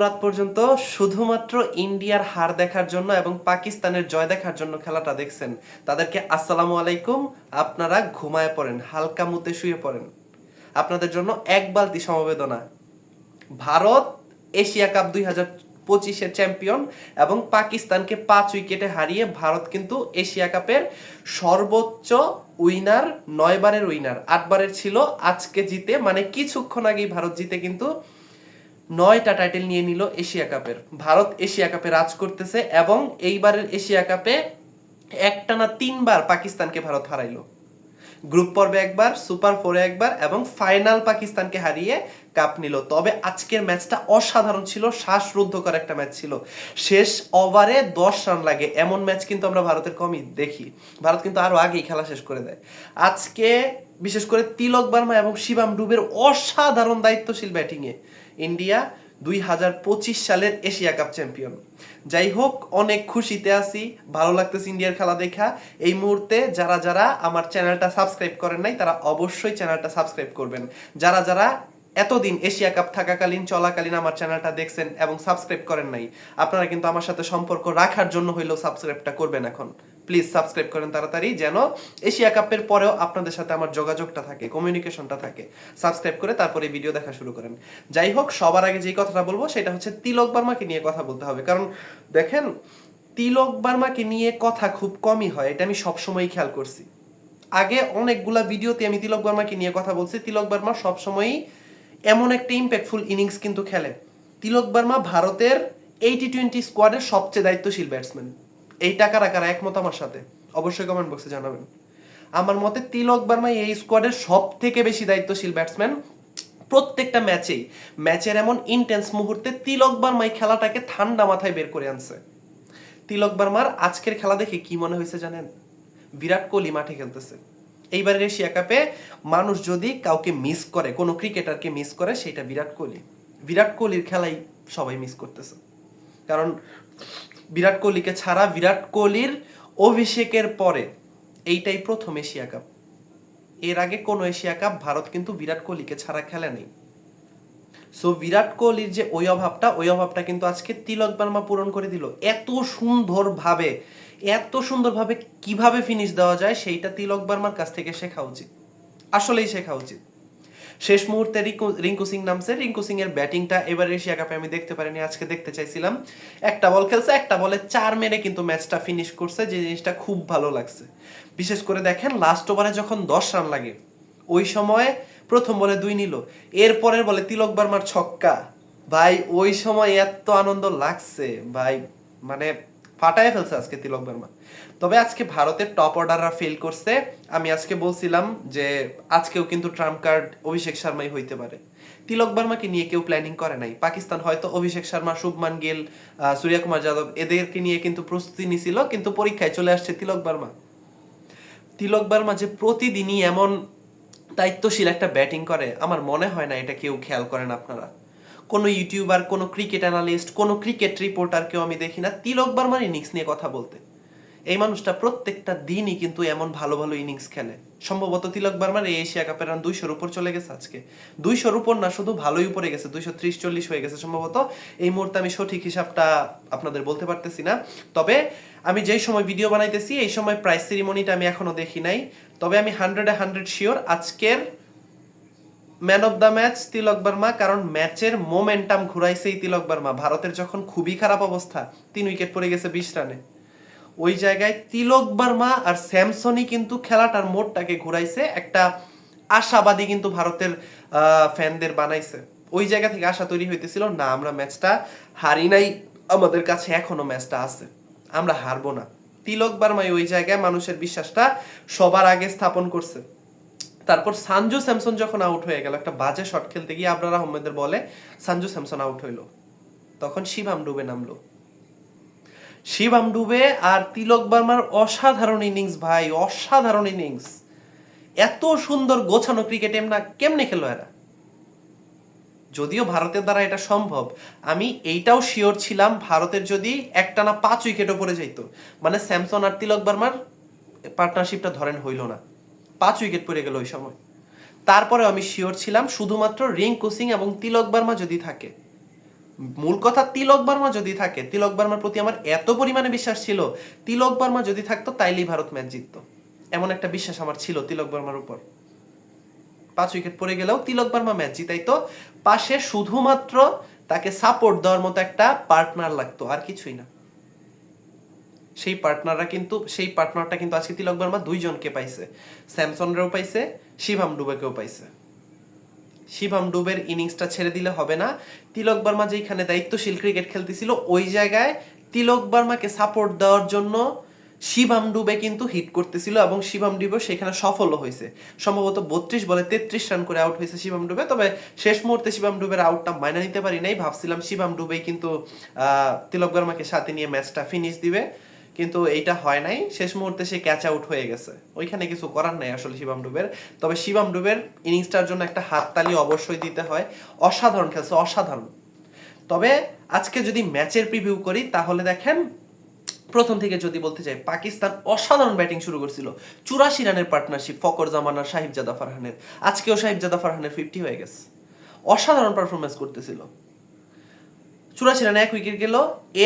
রাত পর্যন্ত শুধুমাত্র ইন্ডিয়ার হার দেখার জন্য এবং পাকিস্তানের জয় দেখার জন্য খেলাটা দেখছেন। তাদেরকে আসসালামু আলাইকুম, আপনারা ঘুমায় পড়েন, হালকা মুতে শুয়ে পড়েন। আপনাদের জন্য এক বালতি সমবেদনা। ভারত এশিয়া কাপ দুই হাজার পঁচিশের চ্যাম্পিয়ন এবং পাকিস্তানকে পাঁচ উইকেটে হারিয়ে ভারত কিন্তু এশিয়া কাপের সর্বোচ্চ উইনার, নয়বারের উইনার। আটবারের ছিল, আজকে জিতে মানে কিছুক্ষণ আগেই ভারত জিতে কিন্তু নয়টা টাইটেল নিয়ে নিল এশিয়া কাপের ভারত এশিয়া কাপে রাজ করতেছে এবং এইবারের এশিয়া কাপে একটানা তিনবার পাকিস্তানকে ভারত হারাইলো। গ্রুপ পর্বে একবার সুপার ফোরে একবার এবং ফাইনাল পাকিস্তানকে হারিয়ে কাপ নিল। তবে আজকের ম্যাচটা অসাধারণ ছিল, শ্বাসরুদ্ধকর একটা ম্যাচ ছিল। শেষ ওভারে দশ রান লাগে। এমন ম্যাচ কিন্তু আমরা ভারতের কমই দেখি। ভারত কিন্তু আরও আগেই খেলা শেষ করে দেয়। আজকে বিশেষ করে তিলক বার্মা এবং শিবাম ডুবের অসাধারণ দায়িত্বশীল ব্যাটিংয়ে ইন্ডিয়া দুই হাজার পঁচিশ সালের এশিয়া কাপ চ্যাম্পিয়ন। যাই হোক অনেক খুশিতে আছি, ভালো লাগতেছে ইন্ডিয়ার খেলা দেখা। এই মুহূর্তে যারা যারা আমার চ্যানেলটা সাবস্ক্রাইব করেন নাই, তারা অবশ্যই চ্যানেলটা সাবস্ক্রাইব করবেন। যারা যারা এতদিন এশিয়া কাপ থাকাকালীন, চলাকালীন আমার চ্যানেলটা দেখছেন এবং সাবস্ক্রাইব করেন নাই, আপনারা কিন্তু আমার সাথে সম্পর্ক রাখার জন্য হইলেও সাবস্ক্রাইবটা করবেন এখন। প্লিজ সাবস্ক্রাইব করেন তাড়াতাড়ি যেন এশিয়া কাপের পরেও আপনাদের সাথে আমার যোগাযোগটা থাকে কমিউনিকেশনটা থাকে। সাবস্ক্রাইব করে তারপরে ভিডিও দেখা শুরু করেন। যাই হোক, সবার আগে যেই কথাটা বলব সেটা হচ্ছে তিলক বার্মাকে নিয়ে কথা বলতে হবে। কারণ দেখেন, তিলক বার্মাকে নিয়ে কথা খুব কমই হয়, এটা আমি সবসময়ই খেয়াল করছি। আগে অনেকগুলা ভিডিওতে আমি তিলক বার্মাকে নিয়ে কথা বলছি। তিলক বার্মা সবসময়ই এমন একটা ইম্প্যাক্টফুল ইনিংস কিন্তু খেলে। তিলক বার্মা ভারতের এইটি টোয়েন্টি স্কোয়াডের সবচেয়ে দায়িত্বশীল ব্যাটসম্যান এই টাকার আকার একমত আমার সাথে। অবশ্যই কমেন্ট বক্সে জানাবেন। আমার মতে তিলক বার্মা এই স্কোয়াডের সব থেকে বেশি দায়িত্বশীল ব্যাটসম্যান প্রত্যেকটা ম্যাচেই ম্যাচের এমন ইন্টেন্স মুহূর্তে তিলক বার্মাই খেলাটাকে ঠান্ডা মাথায় বের করে আনছে। তিলক বার্মার আজকের খেলা দেখে কি মনে হয়েছে জানেন? বিরাট কোহলি মাঠে খেলতেছে। এইবারের এশিয়া কাপে মানুষ যদি কাউকে মিস করে, কোনো ক্রিকেটারকে মিস করে, সেটা বিরাট কোহলি। বিরাট কোহলির খেলাই সবাই মিস করতেছে। কারণ বিরাট কোহলিকে ছাড়া বিরাট কোহলির অভিষেকের পরে এইটাই প্রথম এশিয়া কাপ। এর আগে কোনো এশিয়া কাপ ভারত কিন্তু বিরাট কোহলিকে ছাড়া খেলে নেই। সো বিরাট কোহলির যে ওই অভাবটা ওই অভাবটা কিন্তু আজকে তিলক বার্মা পূরণ করে দিল। এত সুন্দরভাবে এত সুন্দরভাবে কীভাবে ফিনিশ দেওয়া যায়, সেইটা তিলক বার্মার কাছ থেকে শেখা উচিত। আসলেই শেখা উচিত। শেষ মুহূর্তে রিঙ্কু রিঙ্কু সিং নামছে। রিঙ্কু সিং এর ব্যাটিংটা এবার এশিয়া কাপে আমি দেখতে পারিনি, আজকে দেখতে চাইছিলাম। একটা বল খেলছে, একটা বলে চার মেরে কিন্তু ম্যাচটা ফিনিশ করছে, যে জিনিসটা খুব ভালো লাগছে। বিশেষ করে দেখেন লাস্ট ওভারে যখন দশ রান লাগে, ওই সময় প্রথম বলে দুই নিল, এরপরের বলে তিলক বার্মার ছক্কা। ভাই, ওই সময় এত আনন্দ লাগছে, ভাই মানে ফাটায় ফেলছে আজকে তিলক বার্মা। তবে আজকে ভারতের টপ অর্ডাররা ফেল করছে। আমি আজকে বলছিলাম যে, আজকেও কিন্তু ট্রাম্প কার্ড অভিষেক শর্মাই হইতে পারে। তিলক বার্মাকে নিয়ে কেউ প্ল্যানিং করে নাই। পাকিস্তান হয়তো অভিষেক শর্মা, শুভমান গিল সূর্য কুমার যাদব এদেরকে নিয়ে কিন্তু প্রস্তুতি নিছিল, কিন্তু পরীক্ষায় চলে আসছে তিলক বার্মা। তিলক বার্মা যে প্রতিদিনই এমন দায়িত্বশীল একটা ব্যাটিং করে, আমার মনে হয় না এটা কেউ খেয়াল করেন আপনারা। কোনো ইউটিউবার কোনো ক্রিকেট অ্যানালিস্ট কোনো ক্রিকেট রিপোর্টার কেউ আমি দেখি না। তিলক বার্মার ইনিংস নিয়ে কথা বলতে। এই মানুষটা প্রত্যেকটা দিনই কিন্তু এমন ভালো ভালো ইনিংস খেলে। সম্ভবত তিলক বার্মার এই এশিয়া কাপের রান দুইশোর উপর চলে গেছে আজকে। দুইশোর উপর না, শুধু ভালোই উপরে গেছে, দুইশো ত্রিশ চল্লিশ হয়ে গেছে সম্ভবত। এই মুহূর্তে আমি সঠিক হিসাবটা আপনাদের বলতে পারতেছি না। তবে আমি যেই সময় ভিডিও বানাইতেছি, এই সময় প্রাইস সেরিমনিটা আমি এখনও দেখি নাই। তবে আমি হান্ড্রেডে হান্ড্রেড শিওর আজকের man of the match Tilak Varma, কারণ ম্যাচের মোমেন্টাম ঘুরাইছে এই তিলক বার্মা। ভারতের যখন খুবই খারাপ অবস্থা, তিন উইকেট পড়ে গেছে বিশ রানে ওই জায়গায় তিলক বার্মা আর স্যামসনই কিন্তু খেলাটার মোড়টাকে ঘুরাইছে। একটা আশাবাদী কিন্তু ভারতের ফ্যানদের বানাইছে। ওই জায়গা থেকে আশা তৈরি হইতেছিল, না, আমরা ম্যাচটা হারি নাই, আমাদের কাছে এখনও ম্যাচটা আছে, আমরা হারবো না। তিলক বার্মাই ওই জায়গায় মানুষের বিশ্বাসটা সবার আগে স্থাপন করছে। তারপর সানজু স্যামসন যখন আউট হয়ে গেল, একটা বাজে শট খেলতে গিয়ে আবরার আহমেদের বলে, সানজু স্যামসন আউট হইল। তখন শিবাম ডুবে নামলো। শিবাম ডুবে আর তিলক বার্মার অসাধারণ ইনিংস, ভাই, অসাধারণ ইনিংস। এত সুন্দর গোছানো ক্রিকেট এমনা কেমনে খেলো এরা? যদিও ভারতের দ্বারা এটা সম্ভব, আমি এইটাও শিওর ছিলাম ভারতের যদি একটানা পাঁচ উইকেটও পড়ে যাইতো। মানে স্যামসন আর তিলক বার্মার পার্টনারশিপটা ধরেন হইল না। পাঁচ উইকেট পড়ে গেল ওই সময়। তারপরে আমি শিওর ছিলাম, শুধুমাত্র রিঙ্কু সিং এবং তিলক বার্মা যদি থাকে। মূল কথা তিলক বর্মা যদি থাকে, তিলক বর্মার প্রতি আমার এত পরিমাণে বিশ্বাস ছিল, তিলক বর্মা যদি থাকতো, তাইলেই ভারত ম্যাচ জিততো। এমন একটা বিশ্বাস আমার ছিল তিলক বর্মার উপর। পাঁচ উইকেট পড়ে গেলেও তিলক বর্মা ম্যাচ জিতাইতো। পাশে শুধুমাত্র তাকে সাপোর্ট দেওয়ার মতো একটা পার্টনার লাগতো, আর কিছুই না। সেই পার্টনাররা কিন্তু, সেই পার্টনারটা কিন্তু আজকে তিলক বর্মা দুইজনকে পাইছে। স্যামসনরেও পাইছে শিভাম ডুবেকেও পাইছে। শিভাম ডুবের ইনিংসটা ছেড়ে দিলে হবে না। তিলক বর্মা যেখানে দায়িত্বশীল ক্রিকেট খেলতেছিল, ওই জায়গায় তিলক বর্মাকে সাপোর্ট দেওয়ার জন্য শিবাম ডুবে কিন্তু হিট করতেছিল এবং শিবাম ডুবে সেখানে সফলও হয়েছে। সম্ভবত বত্রিশ বলে তেত্রিশ রান করে আউট হয়েছে শিবাম ডুবে, তবে শেষ মুহূর্তে শিবাম ডুবের আউটটা মাইনে নিতে পারি নাই। ভাবছিলাম শিবাম ডুবেই কিন্তু তিলক বর্মাকে সাথে নিয়ে ম্যাচটা ফিনিশ দিবে। কিন্তু এইটা হয় নাই। শেষ মুহূর্তে সে ক্যাচ আউট হয়ে গেছে। ওইখানে কিছু করার নাই আসলে শিবাম ডুবের। তবে শিবাম ডুবের ইনিংসটার জন্য একটা হাততালি অবশ্যই দিতে হয়। অসাধারণ খেলছে, অসাধারণ। তবে আজকে যদি ম্যাচের প্রিভিউ করি, তাহলে দেখেন, প্রথম থেকে যদি বলতে চাই, পাকিস্তান অসাধারণ ব্যাটিং শুরু করছিল। চুরাশি রানের পার্টনারশিপ ফকর জামান আর সাহিবজাদা ফারহানের। আজকেও সাহিবজাদা ফারহানের ফিফটি হয়ে গেছে। অসাধারণ পারফরমেন্স করতেছিল। চুরাশি রানে এক উইকেট গেল।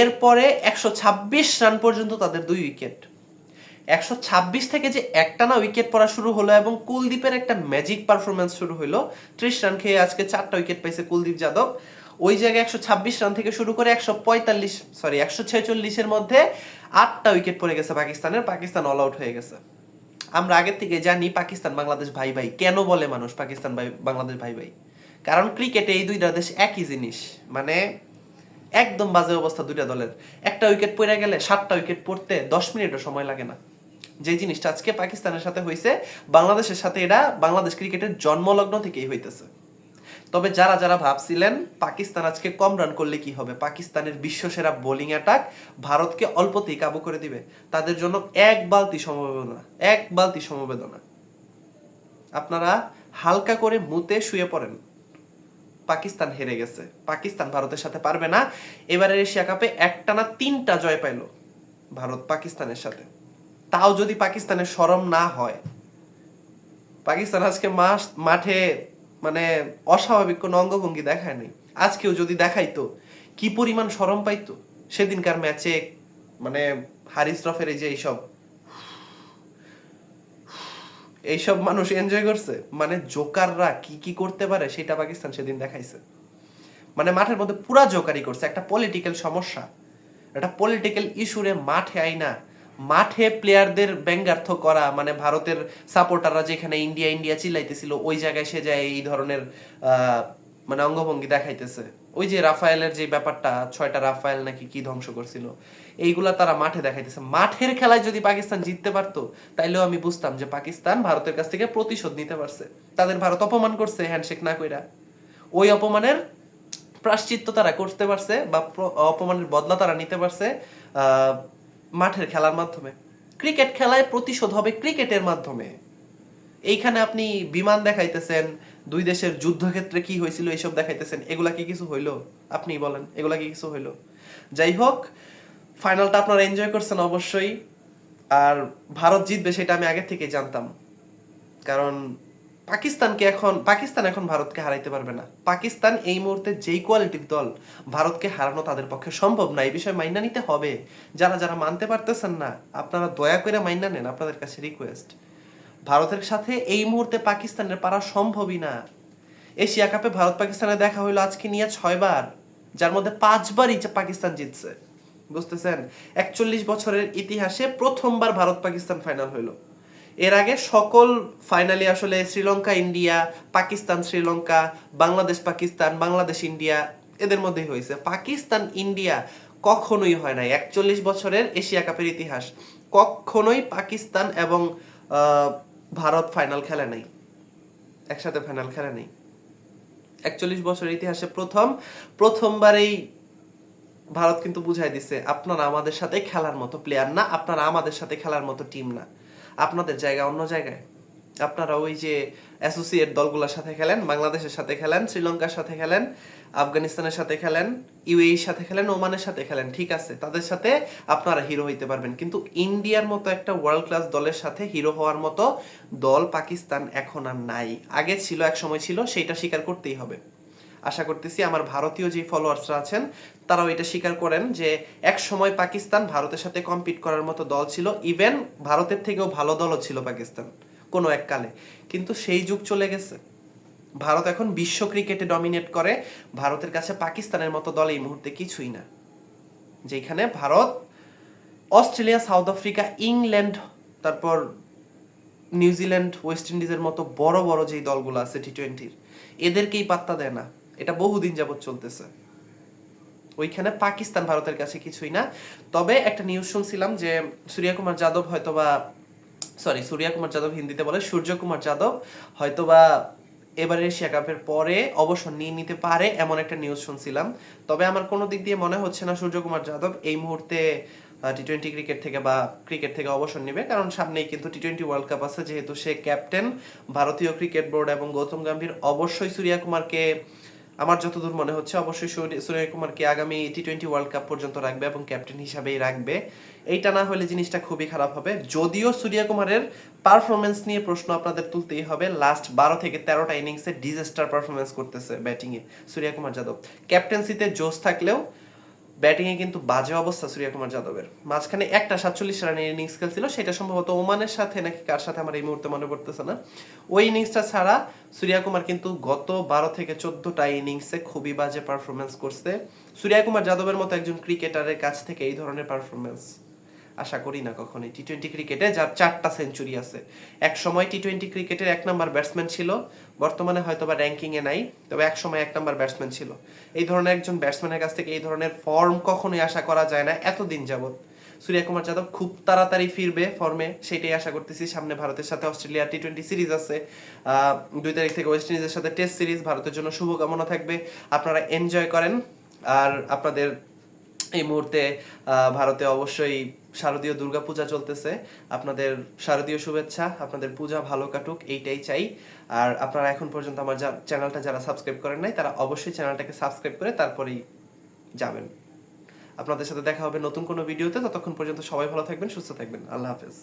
এরপরে একশো ছাব্বিশ রান পর্যন্ত তাদের দুই উইকেট একশো ছাব্বিশ থেকে যে একটানা উইকেট পড়া শুরু হলো এবং কুলদীপের একটা ম্যাজিক পারফরমেন্স শুরু হলো, ত্রিশ রান খেয়ে আজকে চারটা উইকেট পাইছে কুলদীপ যাদব। ওই জায়গায় একশো ছাব্বিশ রান থেকে শুরু করে একশো পঁয়তাল্লিশ সরি একশো ছেচল্লিশের মধ্যে আটটা উইকেট পড়ে গেছে পাকিস্তানের। পাকিস্তান অল আউট হয়ে গেছে। আমরা আগের থেকে জানি পাকিস্তান বাংলাদেশ ভাই ভাই। কেন বলে মানুষ পাকিস্তান ভাই, বাংলাদেশ ভাই ভাই? কারণ ক্রিকেটে এই দুইটা দেশ একই জিনিস। মানে একদম বাজে অবস্থা দুইটা দলের। একটা উইকেট পড়ে গেলে সাতটা উইকেট পড়তে দশ মিনিটও সময় লাগে না। যে জিনিসটা আজকে পাকিস্তানের সাথে হয়েছে বাংলাদেশের সাথে এটা বাংলাদেশ ক্রিকেটের জন্মলগ্ন থেকেই হইতেছে। তবে যারা যারা ভাবছিলেন পাকিস্তান আজকে কম রান করলে কি হবে, পাকিস্তানের বিশ্বসেরা বোলিং অ্যাটাক ভারতকে অল্পতেই কাবু করে দিবে, তাদের জন্য এক বালতি সমবেদনা, এক বালতি সমবেদনা। আপনারা হালকা করে মুতে শুয়ে পড়েন। পাকিস্তান হেরে গেছে। পাকিস্তান ভারতের সাথে পারবে না। এবারের এশিয়া কাপে একটানা তিনটা জয় পাইল ভারত পাকিস্তানের সাথে। তাও যদি পাকিস্তানের সরম না হয়, পাকিস্তান আজকে মাস- মাঠে মানে অস্বাভাবিক কোনো অঙ্গভঙ্গি দেখায় নাই। আজকেও যদি দেখাইতো, কি পরিমাণ সরম পাইতো? সেদিনকার ম্যাচে মানে হারিস রফের এই যে এইসব এইসব মানুষ এনজয় করছে? মানে জোকাররা কি কি করতে পারে সেটা পাকিস্তান সেদিন দেখাইছে। মানে মাঠের মধ্যে পুরা জোকারি করছে। একটা পলিটিক্যাল সমস্যা। একটা পলিটিক্যাল ইস্যুরে মাঠে আইনা মাঠে প্লেয়ারদের ব্যঙ্গার্থ করা মানে ভারতের সাপোর্টাররা যেখানে ইন্ডিয়া ইন্ডিয়া চিল্লাইতেছিল, ওই জায়গায় সে যায় এই ধরনের মানে অঙ্গভঙ্গি দেখাইতেছে। ওই যে রাফায়েলের যে ব্যাপারটা, ছয়টা রাফায়েল নাকি কি ধ্বংস করছিল। এইগুলা তারা মাঠে দেখাইতেছে। মাঠের খেলায় যদি পাকিস্তান জিততে পারতো, তাইলেও আমি বুঝতাম যে পাকিস্তান ভারতের কাছ থেকে প্রতিশোধ নিতে পারছে। তাদের ভারত অপমান করছে হ্যান্ডশেক না কইরা। ওই অপমানের প্রাশ্চিত্য তারা করতে পারছে বা অপমানের বদলা তারা নিতে পারছে মাঠের খেলার মাধ্যমে। ক্রিকেট খেলায় প্রতিশোধ হবে ক্রিকেটের মাধ্যমে। এইখানে আপনি বিমান দেখাইতেছেন, দুই দেশের যুদ্ধক্ষেত্রে কি হয়েছিল এইসব দেখাইতেছেন, এগুলা কি কিছু হইল? আপনি বলেন, এগুলা কি কিছু হইল? যাই হোক ফাইনালটা আপনারা এনজয় করছেন অবশ্যই। আর ভারত জিতবে সেটা আমি আগে থেকে জানতাম। কারণ পাকিস্তানকে এখন, পাকিস্তান এখন ভারতকে হারাইতে পারবে না। পাকিস্তান এই মুহূর্তে যেই কোয়ালিটির দল ভারতকে হারানো তাদের পক্ষে সম্ভব না। এই বিষয়ে মাইনা নিতে হবে। যারা যারা মানতে পারতেছেন না, আপনারা দয়া করে মাইনা নেন আপনাদের কাছে রিকোয়েস্ট ভারতের সাথে এই মুহূর্তে পাকিস্তানের পারা সম্ভবই না। এশিয়া কাপে ভারত পাকিস্তানে দেখা হইল আজকে নিয়ে ছয়বার, যার মধ্যে পাঁচবারই পাকিস্তান জিতছে। বুঝতেছেন? একচল্লিশ বছরের ইতিহাসে প্রথমবার ভারত পাকিস্তান ফাইনাল হইল। এর আগে সকল ফাইনালে আসলে শ্রীলঙ্কা, ইন্ডিয়া, পাকিস্তান, শ্রীলঙ্কা, বাংলাদেশ, পাকিস্তান, বাংলাদেশ, ইন্ডিয়া এদের মধ্যেই হয়েছে। পাকিস্তান, ইন্ডিয়া কখনোই হয় নাই। একচল্লিশ বছরের এশিয়া কাপের ইতিহাস। কখনোই পাকিস্তান এবং ভারত ফাইনাল খেলে নাই। একসাথে ফাইনাল খেলে নেই। একচল্লিশ বছরের ইতিহাসে প্রথম, প্রথমবারেই ভারত কিন্তু বুঝাই দিছে, আপনারা আমাদের সাথে খেলার মতো প্লেয়ার না, আপনারা আমাদের সাথে খেলার মতো টিম না। আপনাদের জায়গা অন্য জায়গায়। আপনারা ওই যে অ্যাসোসিয়েট দলগুলোর সাথে খেলেন, বাংলাদেশের সাথে খেলেন, শ্রীলঙ্কার সাথে খেলেন, আফগানিস্তানের সাথে খেলেন ইউএইর সাথে খেলেন, ওমানের সাথে খেলেন, ঠিক আছে, তাদের সাথে আপনারা হিরো হইতে পারবেন। কিন্তু ইন্ডিয়ার মতো একটা ওয়ার্ল্ড ক্লাস দলের সাথে হিরো হওয়ার মতো দল পাকিস্তান এখন আর নাই। আগে ছিল এক সময় ছিল, সেইটা স্বীকার করতেই হবে। আশা করতেছি আমার ভারতীয় যে ফলোয়ার্সরা আছেন, তারাও এটা স্বীকার করেন যে এক সময় পাকিস্তান ভারতের সাথে কম্পিট করার মতো দল ছিল ইভেন ভারতের থেকেও ভালো দলও ছিল পাকিস্তান, কোনো এক কালে। কিন্তু সেই যুগ চলে গেছে। ভারত এখন বিশ্ব ক্রিকেটে ডমিনেট করে, ভারতের কাছে পাকিস্তানের মতো দল এই মুহূর্তে কিছুই না। যেখানে Bharat, Australia, South Africa, England, তারপর নিউজিল্যান্ড, ওয়েস্ট ইন্ডিজের মতো বড় বড় যেই দলগুলো আছে টি টোয়েন্টির এদেরকেই পাত্তা দেয় না। এটা বহুদিন যাবত চলতেছে। ওইখানে পাকিস্তান ভারতের কাছে কিছুই না। তবে একটা নিউজ শুনছিলাম যে সূর্যা কুমার যাদব হয়তোবা সরি সূর্যা কুমার যাদব হিন্দিতে বলে, সূর্য কুমার যাদব হয়তোবা এবারে এশিয়া কাপের পরে অবসর নিয়ে নিতে পারে এমন একটা নিউজ শুনছিলাম। তবে আমার কোনো দিক দিয়ে মনে হচ্ছে না সূর্য কুমার যাদব এই মুহূর্তে টি টোয়েন্টি ক্রিকেট থেকে বা ক্রিকেট থেকে অবসর নেবে। কারণ সামনেই কিন্তু টি টোয়েন্টি ওয়ার্ল্ড কাপ আছে, যেহেতু সে ক্যাপ্টেন ভারতীয় ক্রিকেট বোর্ড এবং গৌতম গম্ভীর অবশ্যই সূর্যা কুমারকে আমার যতদূর মনে হচ্ছে, অবশ্যই সূর্য কুমারকে আগামী টি টোয়েন্টি ওয়ার্ল্ড কাপ পর্যন্ত রাখবে এবং ক্যাপ্টেন হিসাবেই রাখবে। এইটা না হলে জিনিসটা খুবই খারাপ হবে। যদিও সূর্যা কুমারের পারফরমেন্স নিয়ে প্রশ্ন আপনাদের তুলতেই হবে লাস্ট বারো থেকে তেরোটা ইনিংসে ডিজাস্টার পারফরমেন্স করতেছে ব্যাটিংয়ে সূর্যা কুমার যাদব। ক্যাপ্টেন্সিতে জোশ থাকলেও ব্যাটিং এ কিন্তু বাজে অবস্থা সূর্য কুমার যাদবের। মাঝখানে একটা সাতচল্লিশ রানের ইনিংস খেলছিল, সেটা সম্ভবত ওমানের সাথে নাকি কার সাথে আমার এই মুহূর্তে মনে পড়তেছে না। ওই ইনিংসটা ছাড়া সূর্য কুমার কিন্তু গত বারো থেকে চোদ্দটা ইনিংসে খুবই বাজে পারফরমেন্স করছে। সূর্য কুমার যাদবের মতো একজন ক্রিকেটারের কাছ থেকে এই ধরনের পারফরমেন্স আশা করি না কখনোই। টি টোয়েন্টি ক্রিকেটে যার চারটা সেঞ্চুরি আছে। এক সময় টি টোয়েন্টি ক্রিকেটের এক নাম্বার ব্যাটসম্যান ছিল, বর্তমানে হয়তো বা র্যাঙ্কিংয়ে নাই, তবে এক সময় এক নাম্বার ব্যাটসম্যান ছিল। এই ধরনের একজন ব্যাটসম্যানের কাছ থেকে এই ধরনের ফর্ম কখনোই আশা করা যায় না এতদিন যাবত সূর্য কুমার যাদব খুব তাড়াতাড়ি ফিরবে ফর্মে সেটাই আশা করতেছি। সামনে ভারতের সাথে অস্ট্রেলিয়া টি টোয়েন্টি সিরিজ আছে। দুই তারিখ থেকে ওয়েস্ট ইন্ডিজের সাথে টেস্ট সিরিজ ভারতের জন্য শুভকামনা থাকবে। আপনারা এনজয় করেন। আর আপনাদের এই মুহূর্তে ভারতে অবশ্যই শারদীয় দুর্গাপূজা চলতেছে। আপনাদের শারদীয় শুভেচ্ছা, আপনাদের পূজা ভালো কাটুক, এইটাই চাই। আর আপনারা এখন পর্যন্ত আমার চ্যানেলটা যারা সাবস্ক্রাইব করেন নাই, তারা অবশ্যই চ্যানেলটাকে সাবস্ক্রাইব করে তারপরেই যাবেন। আপনাদের সাথে দেখা হবে নতুন কোনো ভিডিওতে। ততক্ষণ পর্যন্ত সবাই ভালো থাকবেন, সুস্থ থাকবেন। আল্লাহ হাফেজ।